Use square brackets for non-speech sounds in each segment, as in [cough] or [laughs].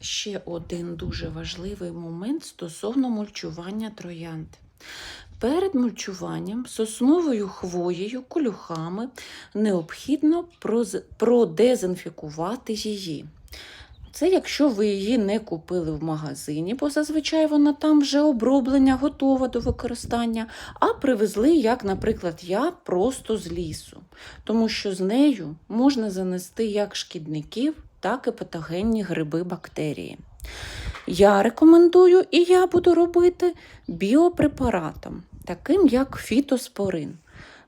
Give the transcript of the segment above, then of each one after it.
ще один дуже важливий момент стосовно мульчування троянд. Перед мульчуванням сосновою хвоєю, колюхами необхідно продезінфікувати її. Це якщо ви її не купили в магазині, бо зазвичай вона там вже оброблена, готова до використання, а привезли, як, наприклад, я, просто з лісу. Тому що з нею можна занести як шкідників, так і патогенні гриби бактерії. Я рекомендую, і я буду робити біопрепаратом, таким як фітоспорин.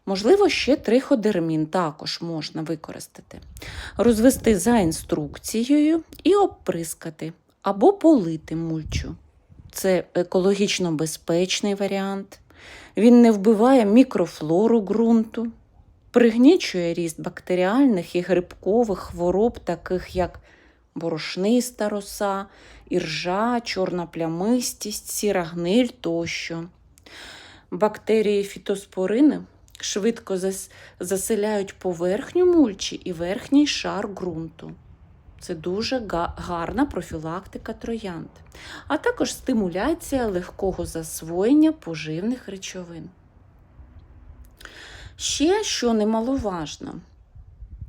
Можливо, ще триходермін також можна використати. Розвести за інструкцією і обприскати або полити мульчу. Це екологічно безпечний варіант. Він не вбиває мікрофлору ґрунту, пригнічує ріст бактеріальних і грибкових хвороб, таких як борошниста роса, іржа, чорна плямистість, сіра гниль тощо. Бактерії фітоспорини швидко зас- заселяють поверхню мульчі і верхній шар ґрунту. Це дуже га- гарна профілактика троянд, а також стимуляція легкого засвоєння поживних речовин. Ще, що немаловажно,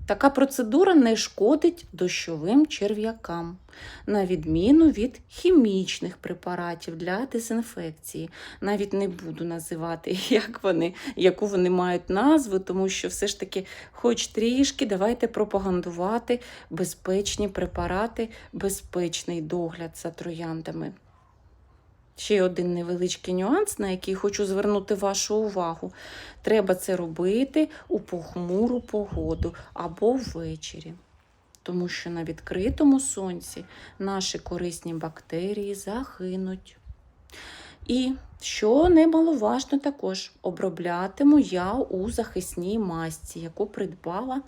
така процедура не шкодить дощовим черв'якам, на відміну від хімічних препаратів для дезінфекції. Навіть не буду називати, [laughs] як вони, яку вони мають назву, тому що все ж таки, хоч трішки, давайте пропагандувати безпечні препарати, безпечний догляд за трояндами. Ще один невеличкий нюанс, на який хочу звернути вашу увагу. Треба це робити у похмуру погоду або ввечері. Тому що на відкритому сонці наші корисні бактерії загинуть. І, що немаловажно також, оброблятиму я у захисній масці, яку придбала,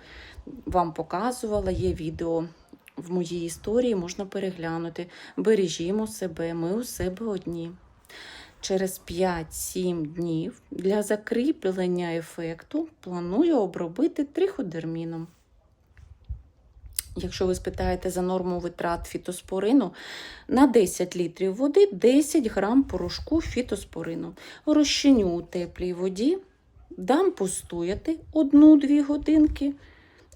вам показувала, є відео в моїй історії, можна переглянути. Бережімо себе, ми у себе одні. Через 5-7 днів для закріплення ефекту планую обробити триходерміном. Якщо ви спитаєте за норму витрат фітоспорину, на 10 літрів води 10 грам порошку фітоспорину. Розчиню у теплій воді, дам постояти 1-2 годинки,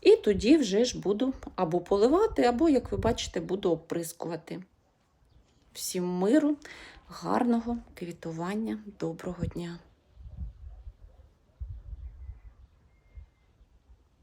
і тоді вже ж буду або поливати, або, як ви бачите, буду оприскувати. Всім миру, гарного квітування, доброго дня!